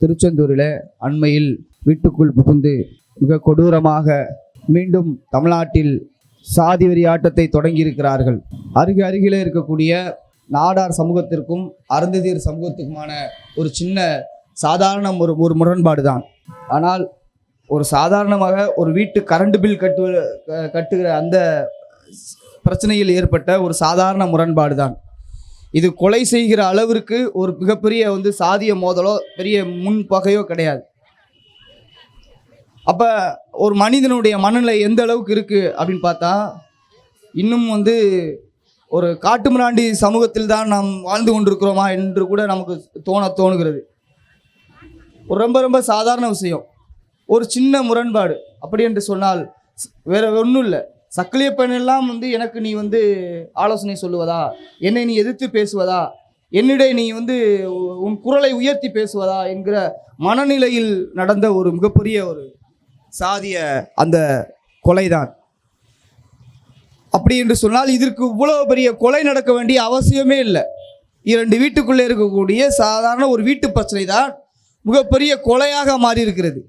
திருச்செந்தூரில் அண்மையில் வீட்டுக்குள் புகுந்து மிக கொடூரமாக மீண்டும் தமிழ்நாட்டில் சாதி வெறி ஆட்டத்தை தொடங்கியிருக்கிறார்கள். அருகே அருகிலே இருக்கக்கூடிய நாடார் சமூகத்திற்கும் அருந்ததியர் சமூகத்துக்குமான ஒரு சின்ன சாதாரண ஒரு ஒரு முரண்பாடு தான் ஆனால் ஒரு சாதாரணமாக ஒரு வீட்டு கரண்ட் பில் கட்டு கட்டுகிற அந்த பிரச்சனையில் ஏற்பட்ட ஒரு சாதாரண முரண்பாடு தான் இது கொலை செய்கிற அளவிற்கு ஒரு மிகப்பெரிய வந்து சாதிய மோதலோ பெரிய முன்பகையோ கிடையாது. அப்போ ஒரு மனிதனுடைய மனநிலை எந்த அளவுக்கு இருக்குது அப்படின்னு பார்த்தா இன்னும் வந்து ஒரு காட்டுமிராண்டி சமூகத்தில் தான் நாம் வாழ்ந்து கொண்டிருக்கிறோமா என்று கூட நமக்கு தோண தோணுகிறது. ஒரு ரொம்ப ரொம்ப சாதாரண விஷயம். ஒரு சின்ன முரண்பாடு. அப்படி என்று சொன்னால் வேற ஒன்றும் இல்லை. சக்கிலிய பெண்ணெல்லாம் வந்து எனக்கு நீ வந்து ஆலோசனை சொல்லுவதா? என்னை நீ எதிர்த்து பேசுவதா? என்னிடைய நீ வந்து உன் குரலை உயர்த்தி பேசுவதா? என்கிற மனநிலையில் நடந்த ஒரு மிகப்பெரிய ஒரு சாதிய அந்த கொலைதான். அப்படி என்று சொன்னால் இதற்கு இவ்வளவு பெரிய கொலை நடக்க வேண்டிய அவசியமே இல்லை. இரண்டு வீட்டுக்குள்ளே இருக்கக்கூடிய சாதாரண ஒரு வீட்டு பிரச்சனை தான் மிகப்பெரிய கொலையாக மாறி இருக்கிறது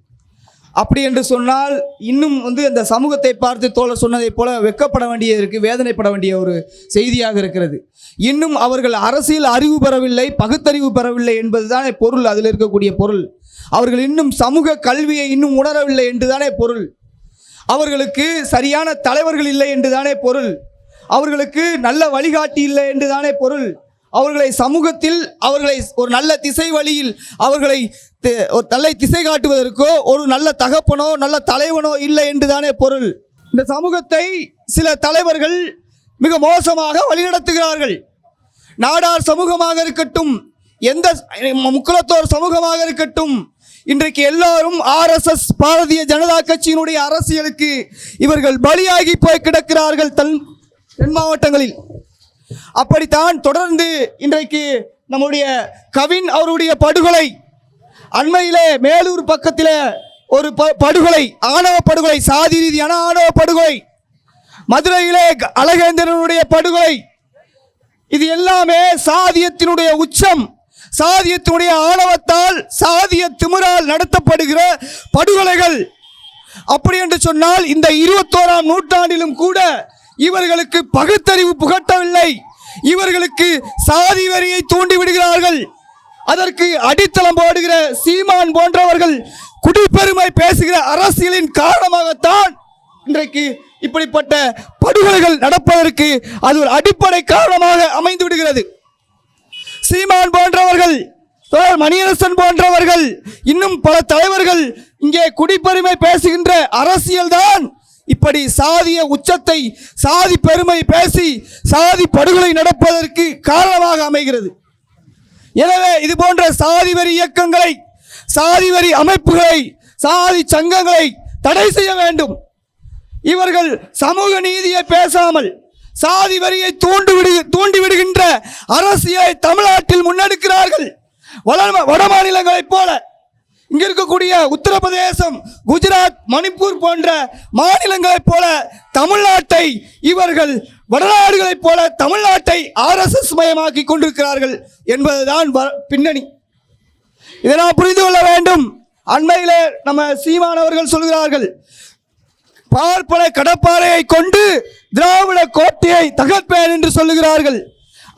அப்படி என்று சொன்னால் இன்னும் வந்து அந்த சமூகத்தை பார்த்து தோழர் சொன்னதைப் போல வெக்கப்பட வேண்டிய இருக்கு வேதனைப்பட வேண்டிய ஒரு செய்தியாக இருக்கிறது. இன்னும் அவர்கள் அரசியல் அறிவு பெறவில்லை பகுத்தறிவு பெறவில்லை என்பதுதானே பொருள். அதில் இருக்கக்கூடிய பொருள். அவர்கள் இன்னும் சமூக கல்வியை இன்னும் உணரவில்லை என்றுதானே பொருள். அவர்களுக்கு சரியான தலைவர்கள் இல்லை என்றுதானே பொருள். அவர்களுக்கு நல்ல வழிகாட்டி இல்லை என்றுதானே பொருள். அவர்களை சமூகத்தில் அவர்களை ஒரு நல்ல திசை வழியில் அவர்களை ஒரு நல்ல திசை காட்டுவதற்கோ ஒரு நல்ல தகப்பனோ நல்ல தலைவனோ இல்லை என்றுதானே பொருள். இந்த சமூகத்தை சில தலைவர்கள் மிக மோசமாக வழிநடத்துகிறார்கள். நாடார் சமூகமாக இருக்கட்டும் எந்த முக்குலத்தோர் சமூகமாக இருக்கட்டும் இன்றைக்கு எல்லாரும் ஆர்எஸ்எஸ் பாரதிய ஜனதா கட்சியினுடைய அரசியலுக்கு இவர்கள் பலியாகி போய் கிடக்கிறார்கள் தன் தென் மாவட்டங்களில். அப்படித்தான் தொடர்ந்து இன்றைக்கு நம்முடைய கவின் அவருடைய படுகொலை அண்மையிலே மேலூர் பக்கத்தில் ஒரு ப- படுகொலை ஆணவ படுகொலை சாதி ரீதியான ஆணவ படுகொலை மதுரையிலே க- அழகேந்திரனுடைய படுகொலை இது எல்லாமே சாதியத்தினுடைய உச்சம் சாதியத்தினுடைய ஆணவத்தால் சாதிய திமிரால் நடத்தப்படுகிற படுகொலைகள். அப்படி என்று சொன்னால் இந்த இருபத்தோராம் நூற்றாண்டிலும் கூட இவர்களுக்கு பகுத்தறிவு புகட்டவில்லை. இவர்களுக்கு சாதி வரியை தூண்டி விடுகிறார்கள். அதற்கு அடித்தளம் போடுகிற சீமான் போன்றவர்கள் குடிப்பெருமை பேசுகிற அரசியலின் காரணமாகத்தான் இன்றைக்கு இப்படிப்பட்ட படுகொலைகள் நடப்பதற்கு அது ஒரு அடிப்படை காரணமாக அமைந்து விடுகிறது. சீமான் போன்றவர்கள் தோழர் மணியரசன் போன்றவர்கள் இன்னும் பல தலைவர்கள் இங்கே குடிப்பெருமை பேசுகின்ற அரசியல்தான். இப்படி சாதிய உச்சத்தை சாதி பெருமை பேசி சாதி படுகொலை நடப்பதற்கு காரணமாக அமைகிறது. எனவே இது போன்ற சாதி வரி இயக்கங்களை சாதி வரி அமைப்புகளை சாதி சங்கங்களை தடை செய்ய வேண்டும். இவர்கள் சமூக நீதியை பேசாமல் சாதி வரியை தூண்டிவிடு விடு அரசியலை தமிழ்நாட்டில் முன்னெடுக்கிறார்கள். வட- வட மாநிலங்களைப் போல. இங்கே இருக்கக்கூடிய உத்தரப்பிரதேசம் குஜராத் மணிப்பூர் போன்ற மாநிலங்களைப் போல தமிழ்நாட்டை இவர்கள் வடநாடுகளைப் போல தமிழ்நாட்டை ஆர்எஸ்எஸ் மயமாக்கி கொண்டிருக்கிறார்கள் என்பதுதான் வ- பின்னணி. இதை நாம் புரிந்து கொள்ள வேண்டும். அண்மையிலே நம்ம சீமானவர்கள் சொல்கிறார்கள் பார்ப்பன கடப்பாறையை கொண்டு திராவிட கோட்டையை தகர்ப்பேன் என்று சொல்லுகிறார்கள்.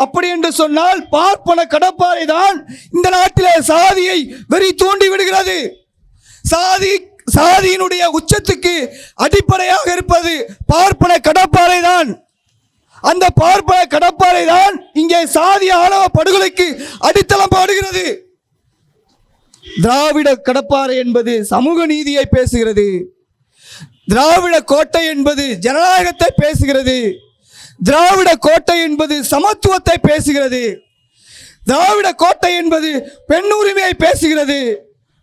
அப்படி என்று சொன்னால் பார்ப்பன கடப்பாறை தான் இந்த நாட்டிலே சாதியை வெறி தூண்டி விடுகிறது. சாதி சாதியினுடைய உச்சத்துக்கு அடிப்படையாக இருப்பது பார்ப்பன கடப்பாறை தான். அந்த பார்ப்பன கடப்பாறை தான் இங்கே சாதிய ஆணவ படுகொலைக்கு அடித்தளம் பாடுகிறது. திராவிட கடப்பாறை என்பது சமூக நீதியை பேசுகிறது. திராவிட கோட்டை என்பது ஜனநாயகத்தை பேசுகிறது. திராவிட கோட்டை என்பது சமத்துவத்தை பேசுகிறது. திராவிட கோட்டை என்பது பெண் உரிமையை பேசுகிறது.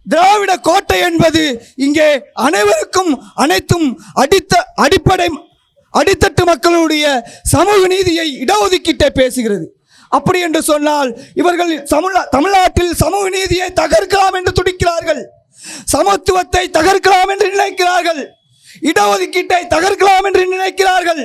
திராவிட கோட்டை என்பது இங்கே அனைவருக்கும் அனைத்தும் அடித்த அடிப்படை அடித்தட்டு மக்களுடைய சமூக நீதியை இடஒதுக்கீட்டை பேசுகிறது. அப்படி என்று சொன்னால் இவர்கள் தமிழ் தமிழ்நாட்டில் சமூக நீதியை தகர்க்கலாம் என்று துடிக்கிறார்கள். சமத்துவத்தை தகர்க்கலாம் என்று நினைக்கிறார்கள். இடஒதுக்கீட்டை தகர்க்கலாம் என்று நினைக்கிறார்கள்.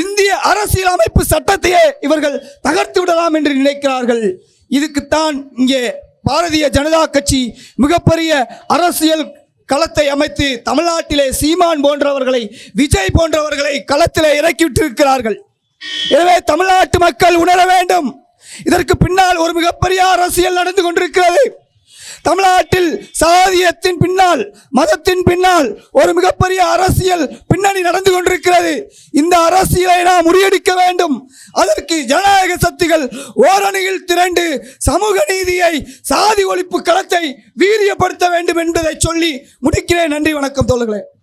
இந்திய அரசியலமைப்பு சட்டத்தையே இவர்கள் தகர்த்து விடலாம் என்று நினைக்கிறார்கள். இதுக்குத்தான் இங்கே பாரதிய ஜனதா கட்சி மிகப்பெரிய அரசியல் களத்தை அமைத்து தமிழ்நாட்டிலே சீமான் போன்றவர்களை விஜய் போன்றவர்களை களத்திலே இறக்கிவிட்டிருக்கிறார்கள். எனவே தமிழ்நாட்டு மக்கள் உணர வேண்டும். இதற்கு பின்னால் ஒரு மிகப்பெரிய அரசியல் நடந்து கொண்டிருக்கிறது. தமிழ்நாட்டில் சாதியத்தின் பின்னால் மதத்தின் பின்னால் ஒரு மிகப்பெரிய அரசியல் பின்னணி நடந்து கொண்டிருக்கிறது. இந்த அரசியலை நாம் முறியடிக்க வேண்டும். அதற்கு ஜனநாயக சக்திகள் ஓரணியில் திரண்டு சமூக நீதியை சாதி ஒழிப்பு களத்தை வீரியப்படுத்த வேண்டும் என்பதை சொல்லி முடிக்கிறேன். நன்றி வணக்கம் தோழர்களே.